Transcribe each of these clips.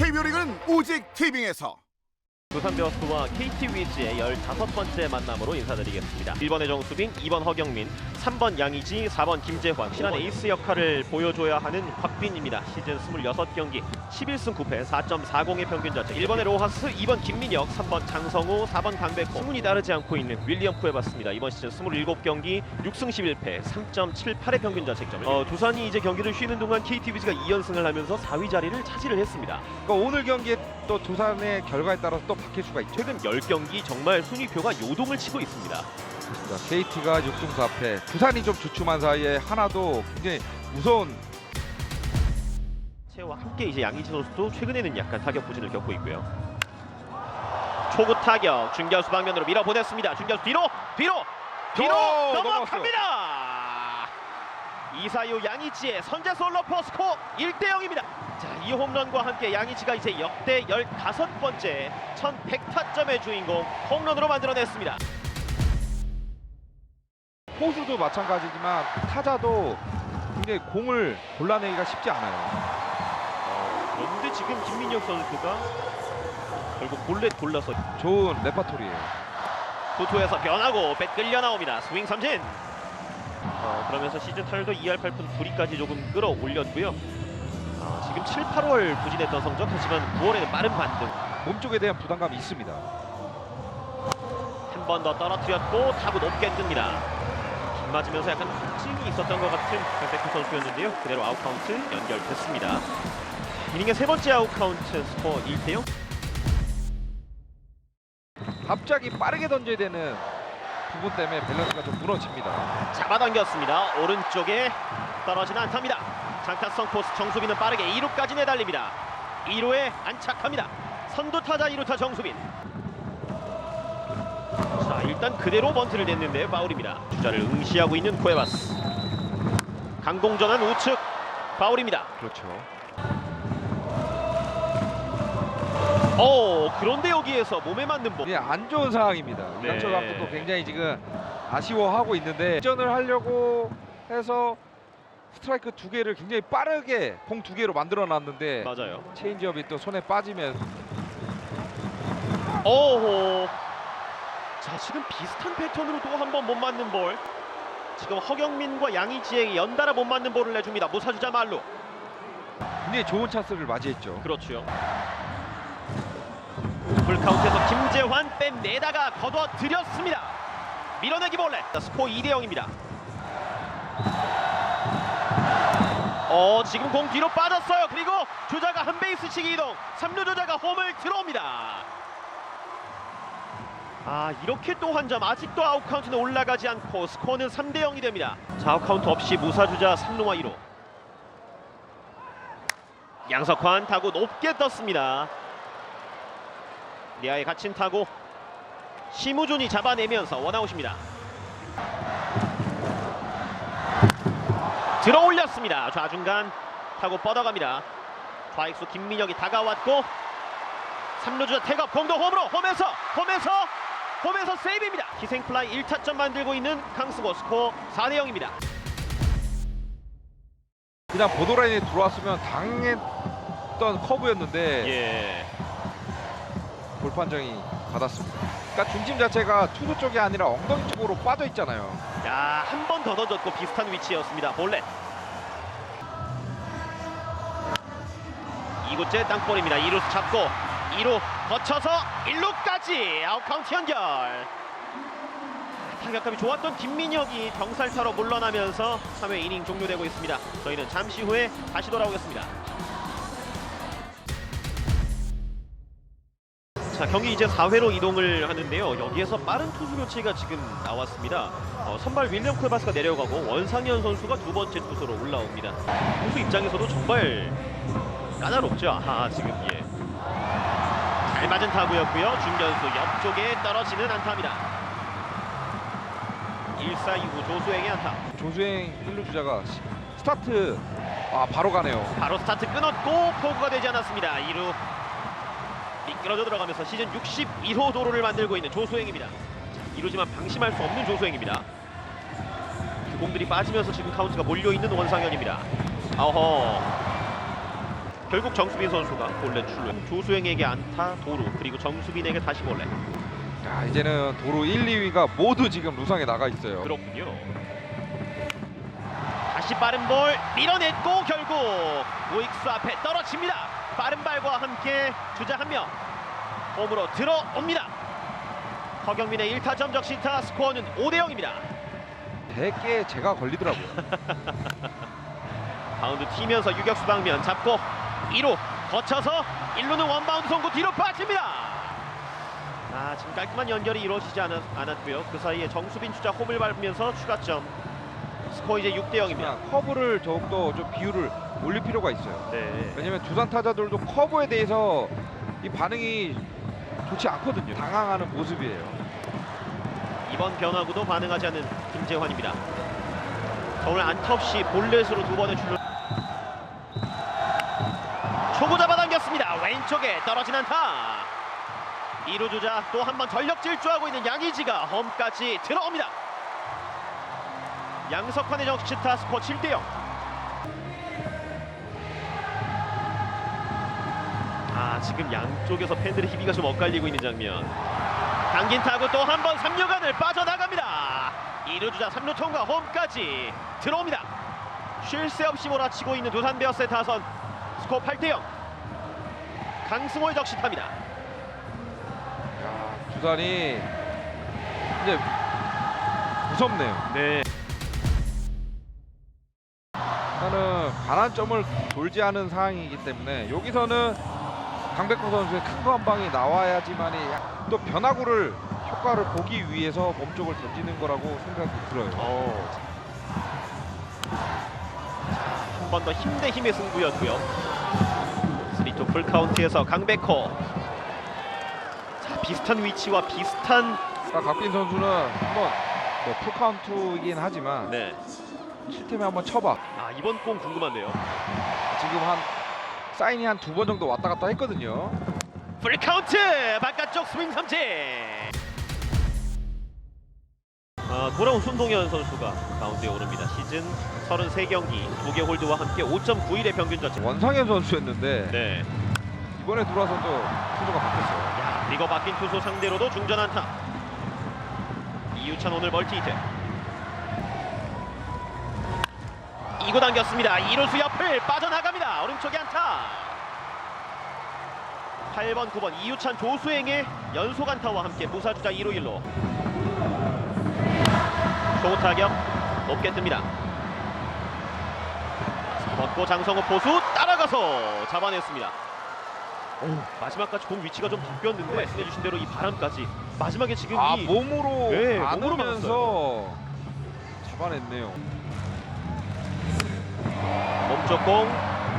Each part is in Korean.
KBO 리그는 오직 티빙에서 두산 베어스와 KT 위즈의 15번째 만남으로 인사드리겠습니다. 1번의 정수빈, 2번 허경민, 3번 양의지, 4번 김재환 신한 에이스 역할을 보여줘야 하는 곽빈입니다. 시즌 26경기 11승 9패 4.40의 평균 자책 1번의 로하스, 2번 김민혁, 3번 장성우, 4번 강백호 승운이 따르지 않고 있는 윌리엄 쿠에봤습니다. 이번 시즌 27경기 6승 11패 3.78의 평균 자책점 어, 두산이 이제 경기를 쉬는 동안 KT 위즈가 2연승을 하면서 4위 자리를 차지를 했습니다. 그러니까 오늘 경기에 또 두산의 결과에 따라서 또 바뀔 수가 있죠. 최근 10경기 정말 순위표가 요동을 치고 있습니다. KT가 6승 4패, 두산이 좀 주춤한 사이에 하나도 굉장히 무서운 채와 함께 이제 양희지 선수도 최근에는 약간 타격 부진을 겪고 있고요. 초구 타격 중견수 방면으로 밀어보냈습니다. 중견수 뒤로 뒤로 뒤로 오, 넘어갑니다. 이사유 양희지의 선제 솔로 포 스코 1대 0입니다. 자, 이 홈런과 함께 양희지가 이제 역대 15번째 1100타점의 주인공 홈런으로 만들어냈습니다. 포수도 마찬가지지만 타자도 굉장히 공을 골라내기가 쉽지 않아요. 어, 그런데 지금 김민혁 선수가 결국 볼넷 골라서 좋은 레파토리예요. 도토에서 변하고 배 끌려 나옵니다. 스윙 삼진. 어, 그러면서 시즌 타율도 2할 8푼 9리까지 조금 끌어올렸고요. 아, 지금 7, 8월 부진했던 성적 하지만 9월에는 빠른 반등. 몸쪽에 대한 부담감이 있습니다. 한 번 더 떨어뜨렸고 타구 높게 뜹니다. 빗 맞으면서 약간 통증이 있었던 것 같은 백백호 선수였는데요. 그대로 아웃 카운트 연결됐습니다. 이닝의 세 번째 아웃 카운트 스코어 1대 0. 갑자기 빠르게 던져야 되는 부분 때문에 밸런스가 좀 무너집니다. 잡아당겼습니다. 오른쪽에 떨어진 안타입니다. 장타성 코스 정수빈은 빠르게 2루까지 내달립니다. 2루에 안착합니다. 선두 타자 2루타 정수빈. 자 일단 그대로 번트를 냈는데 파울입니다. 주자를 응시하고 있는 코에바스. 강공전한 우측 파울입니다. 그렇죠. 어 그런데 여기에서 몸에 맞는 볼. 이게 안 좋은 상황입니다. 네. 이강철 감독도 굉장히 지금 아쉬워하고 있는데 직전을 하려고 해서 스트라이크 두 개를 굉장히 빠르게 공 두 개로 만들어 놨는데 맞아요. 체인지업이 또 손에 빠지면 오호. 자 지금 비슷한 패턴으로 또 한 번 못 맞는 볼. 지금 허경민과 양희지에게 연달아 못 맞는 볼을 내줍니다. 무사주자 말로. 굉장히 좋은 찬스를 맞이했죠. 그렇죠. 풀카운트에서 김재환 빼내다가 걷어들였습니다. 밀어내기 볼넷. 스코어 2대 0입니다. 어 지금 공 뒤로 빠졌어요. 그리고 주자가 한 베이스씩 이동. 3루 주자가 홈을 들어옵니다. 아 이렇게 또 한 점 아직도 아웃 카운트는 올라가지 않고 스코어는 3대 0이 됩니다. 자 아웃 카운트 없이 무사주자 3루와 2루. 양석환 타구 높게 떴습니다. 리아에 갇힌 타구 심우준이 잡아내면서 원아웃입니다. 들어 올렸습니다. 좌중간 타구 뻗어갑니다. 좌익수 김민혁이 다가왔고 3루주자 태업 공도 홈으로 홈에서 홈에서 홈에서 세이브입니다. 희생플라이 1타점 만들고 있는 강수고 스코어 4대 0입니다. 그냥 보도라인에 들어왔으면 당했던 커브였는데 예. 볼 판정이 받았습니다. 그러니까 중심 자체가 투수 쪽이 아니라 엉덩이 쪽으로 빠져 있잖아요. 야, 한 번 더 던졌고 비슷한 위치였습니다. 볼넷. 이구째 땅볼입니다. 2루 잡고 2루 거쳐서 1루까지 아웃 카운트 연결. 타격감이 좋았던 김민혁이 병살타로 물러나면서 3회 이닝 종료되고 있습니다. 저희는 잠시 후에 다시 돌아오겠습니다. 자 경기 이제 4회로 이동을 하는데요. 여기에서 빠른 투수 교체가 지금 나왔습니다. 어, 선발 윌리엄 콜바스가 내려가고 원상현 선수가 두 번째 투수로 올라옵니다. 투수 입장에서도 정말 까다롭죠. 아 지금 예. 잘 맞은 타구였고요. 중견수 옆쪽에 떨어지는 안타입니다. 1사 2구 조수에게 안타. 조수행 1루 주자가 시- 스타트 아 바로 가네요. 바로 스타트 끊었고 포구가 되지 않았습니다. 2루 미끄러져 들어가면서 시즌 61호 도로를 만들고 있는 조수행입니다. 자, 2루지만 방심할 수 없는 조수행입니다. 그 공들이 빠지면서 지금 카운트가 몰려 있는 원상현입니다. 어허. 결국 정수빈 선수가 볼넷 출루. 조수행에게 안타, 도루 그리고 정수빈에게 다시 볼넷. 야, 이제는 도로 1, 2위가 모두 지금 루상에 나가 있어요. 그렇군요. 다시 빠른 볼 밀어냈고 결국 우익수 앞에 떨어집니다. 빠른 발과 함께 주자 한 명 홈으로 들어옵니다. 허경민의 1타점 적시타 스코어는 5대 0입니다. 되게 제가 걸리더라고요. 바운드 튀면서 유격수 방면 잡고 2루 거쳐서 1루는 원바운드 송구 뒤로 빠집니다. 아 지금 깔끔한 연결이 이루어지지 않았, 않았고요. 그 사이에 정수빈 주자 홈을 밟으면서 추가점. 스코어 이제 6대 0입니다. 그냥 커브를 더욱더 좀 비율을 올릴 필요가 있어요. 네. 왜냐면 두산 타자들도 커브에 대해서 이 반응이 좋지 않거든요. 당황하는 모습이에요. 이번 변화구도 반응하지 않는 김재환입니다. 자, 오늘 안타 없이 볼넷으로 두 번의 출루. 왼쪽에 떨어진 안타. 2루 주자 또 한 번 전력 질주하고 있는 양의지가 홈까지 들어옵니다. 양석환의 정치타 스코어 7대 0. 아 지금 양쪽에서 팬들의 희비가 좀 엇갈리고 있는 장면. 당긴 타고 또한 번 3루간을 빠져나갑니다. 2루 주자 3루 통과 홈까지 들어옵니다. 쉴 새 없이 몰아치고 있는 두산 베어스의 타선 스코어 8대 0. 강승호의 적시타입니다. 야, 두산이 이제 무섭네요. 네. 일단은 반환점을 돌지 않은 상황이기 때문에 여기서는 강백호 선수의 큰 거 한 방이 나와야지만이 약- 또 변화구를 효과를 보기 위해서 몸쪽을 던지는 거라고 생각이 들어요. 어. 한번 더 힘 대 힘의 승부였고요. 3투 풀 카운트에서 강백호. 자, 비슷한 위치와 비슷한 그러니까 각빈 선수는 한번 뭐 풀카운트이긴 하지만 네. 7팀에 한번 쳐봐. 아, 이번 공 궁금한데요. 지금 한 사인이 한 두 번 정도 왔다 갔다 했거든요. 풀 카운트 바깥쪽 스윙 삼진. 아, 돌아온 손동현 선수가 가운데에 오릅니다. 시즌 33경기 2개 홀드와 함께 5.91의 평균 자책. 원상현 선수였는데 네. 이번에 들어와서 또 투수가 바뀌었어요. 야, 그리고 바뀐 투수 상대로도 중전 안타. 이유찬 오늘 멀티 히트. 이고 당겼습니다. 이루수 옆을 빠져나갑니다. 오른쪽에 안타. 8번, 9번 이유찬 조수행의 연속 안타와 함께 무사주자 2루 1루. 타격 높게 뜹니다. 먹고 장성호 포수 따라가서 잡아냈습니다. 오, 마지막까지 공 위치가 좀 바뀌었는데 말씀해 주신 대로 이 바람까지 마지막에 지금 아 이 몸으로 네, 몸으로 안으면서 잡아냈네요. 몸쪽 공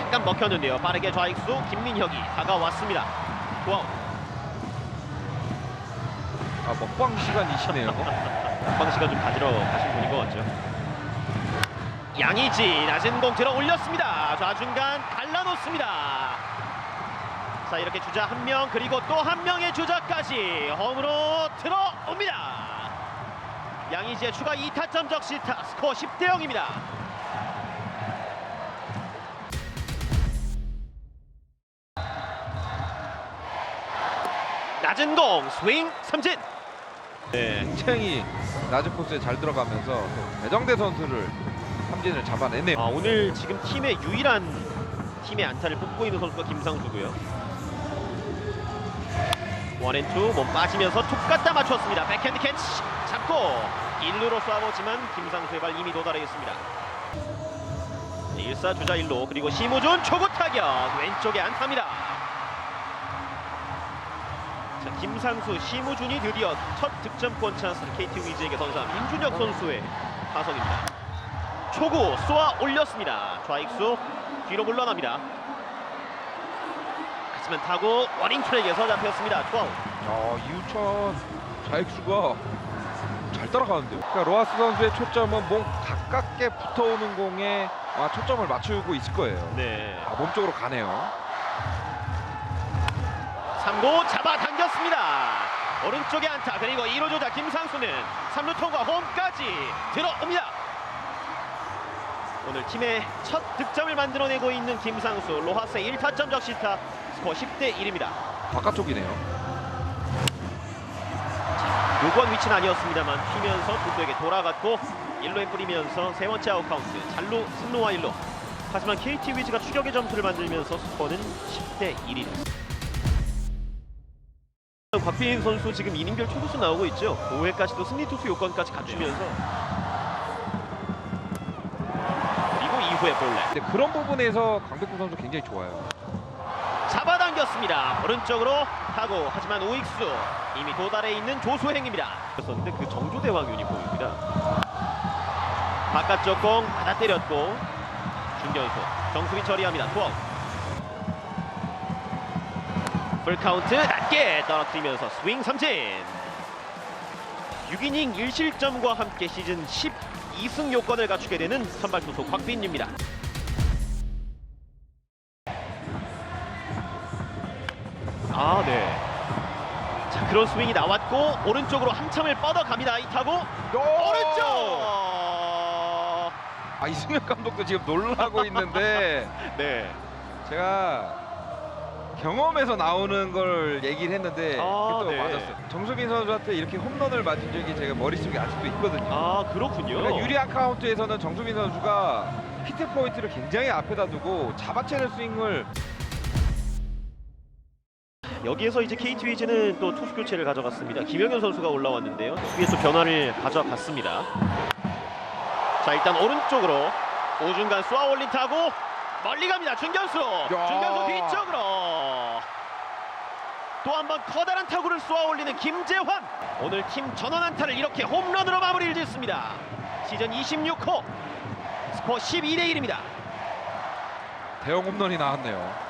약간 먹혔는데요. 빠르게 좌익수 김민혁이 다가왔습니다. 좋아. 아 먹방 시간이시네요. 방시가 좀 가지러 가신 분인 것 같죠. 양이지 낮은 공 들어 올렸습니다. 좌중간 갈라놓습니다. 자 이렇게 주자 한 명 그리고 또 한 명의 주자까지 홈으로 들어옵니다. 양이지의 추가 2타점 적시 타 스코어 10대 0입니다. 낮은 공 스윙 삼진. 네. 굉장히 낮은 코스에 잘 들어가면서 또 배정대 선수를 삼진을 잡아내네요. 아, 오늘 지금 팀의 유일한 팀의 안타를 뽑고 있는 선수가 김상수고요. 원앤투 몸 빠지면서 툭 갖다 맞췄습니다. 백핸드 캐치 잡고 1루로 쏴보지만 김상수의 발 이미 도달해 있습니다. 1사 주자 1루 그리고 심우준 초구 타격 왼쪽에 안타입니다. 자, 김상수, 심우준이 드디어 첫 득점권 찬스를 KT 위즈에게 선사한 임준혁 선수의 타석입니다. 초구 쏘아 올렸습니다. 좌익수 뒤로 물러납니다. 하지만 타구 워닝 트랙에서 잡혔습니다. 투아웃. 야, 이우천 좌익수가 잘 따라가는데요. 그러니까 로하스 선수의 초점은 몸 가깝게 붙어오는 공에 아, 초점을 맞추고 있을 거예요. 네. 아, 몸쪽으로 가네요. 3구 잡아 당겼습니다. 오른쪽에 안타 그리고 1호 조자 김상수는 3루 통과 홈까지 들어옵니다. 오늘 팀의 첫 득점을 만들어내고 있는 김상수 로하스 1타점 적시타 스코어 10대 1입니다. 바깥쪽이네요. 요건 위치는 아니었습니다만 튀면서 도도에게 돌아갔고 1루에 뿌리면서 세 번째 아웃 카운트 잘루 3루와 1루 하지만 KT 위즈가 추격의 점수를 만들면서 스코어는 10대 1이 됐습니다. 곽빈 선수 지금 이닝별 초구수 나오고 있죠. 5회까지 도 승리 투수 요건까지 갖추면서 그리고 2후에 볼넷 근데 그런 부분에서 강백호 선수 굉장히 좋아요. 잡아당겼습니다. 오른쪽으로 타고 하지만 우익수 이미 도달해 있는 조수행입니다. 그랬었는데 그 정조대왕 유니폼입니다. 바깥쪽 공 받아 때렸고 중견수 정수빈 처리합니다. 투아웃. 풀카운트 낮게 떨어뜨리면서 스윙 삼진. 6이닝 1실점과 함께 시즌 12승 요건을 갖추게 되는 선발 투수 곽빈입니다. 아, 네. 자, 그런 스윙이 나왔고 오른쪽으로 한참을 뻗어갑니다. 이 타고 오른쪽. 아 이승엽 감독도 지금 놀라고 있는데 네. 제가 경험에서 나오는 걸 얘기를 했는데 아, 또 네. 맞았어요. 정수빈 선수한테 이렇게 홈런을 맞은 적이 제가 머릿속에 아직도 있거든요. 아, 그렇군요. 그러니까 유리한 카운트에서는 정수빈 선수가 히트 포인트를 굉장히 앞에다 두고 잡아채는 스윙을 여기에서 이제 KT 위즈는 또 투수 교체를 가져갔습니다. 김영현 선수가 올라왔는데요. 위에서 변화를 가져갔습니다. 자, 일단 오른쪽으로 오중간 쏘아 올린 타고 멀리 갑니다. 중견수. 야. 중견수 뒤쪽으로. 또 한 번 커다란 타구를 쏘아 올리는 김재환. 오늘 팀 전원 안타를 이렇게 홈런으로 마무리를 짓습니다. 시즌 26호 스코어 12대 1입니다. 대형 홈런이 나왔네요.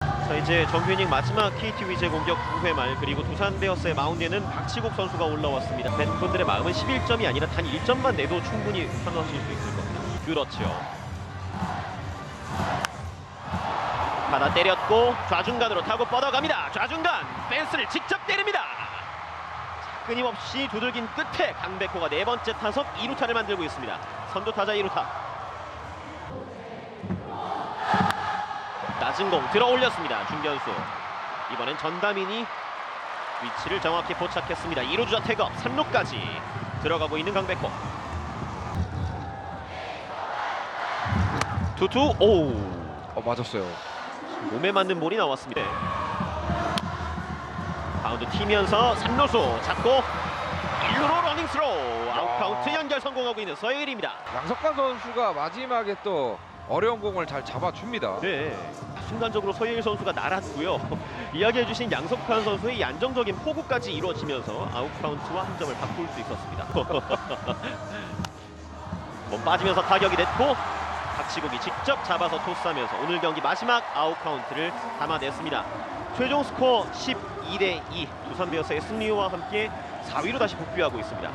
자 이제 정규 이닝 마지막 KT 위즈의 공격 9회 말 그리고 두산 베어스의 마운드에는 박치국 선수가 올라왔습니다. 팬분들의 마음은 11점이 아니라 단 1점만 내도 충분히 환호하실 수 있을 겁니다. 그렇죠. 받아 때렸고 좌중간으로 타고 뻗어갑니다. 좌중간 펜스를 직접 때립니다. 자, 끊임없이 두들긴 끝에 강백호가 네 번째 타석 2루타를 만들고 있습니다. 선두 타자 2루타. 낮은 공 들어 올렸습니다. 중견수. 이번엔 전다민이 위치를 정확히 포착했습니다. 2루 주자 태업 3루까지 들어가고 있는 강백호. 투투 오 어 맞았어요. 몸에 맞는 볼이 나왔습니다. 바운드 튀면서 3루수 잡고 1루로 러닝 스로우 아웃 카운트 연결 성공하고 있는 서해일입니다. 양석환 선수가 마지막에 또 어려운 공을 잘 잡아줍니다. 네. 순간적으로 서예일 선수가 날았고요. 이야기해주신 양석환 선수의 이 안정적인 포구까지 이루어지면서 아웃 카운트와 한 점을 바꿀 수 있었습니다. 몸 빠지면서 타격이 됐고 박치국이 직접 잡아서 토스하면서 오늘 경기 마지막 아웃 카운트를 담아냈습니다. 최종 스코어 12대 2 두산 베어스의 승리와 함께 4위로 다시 복귀하고 있습니다.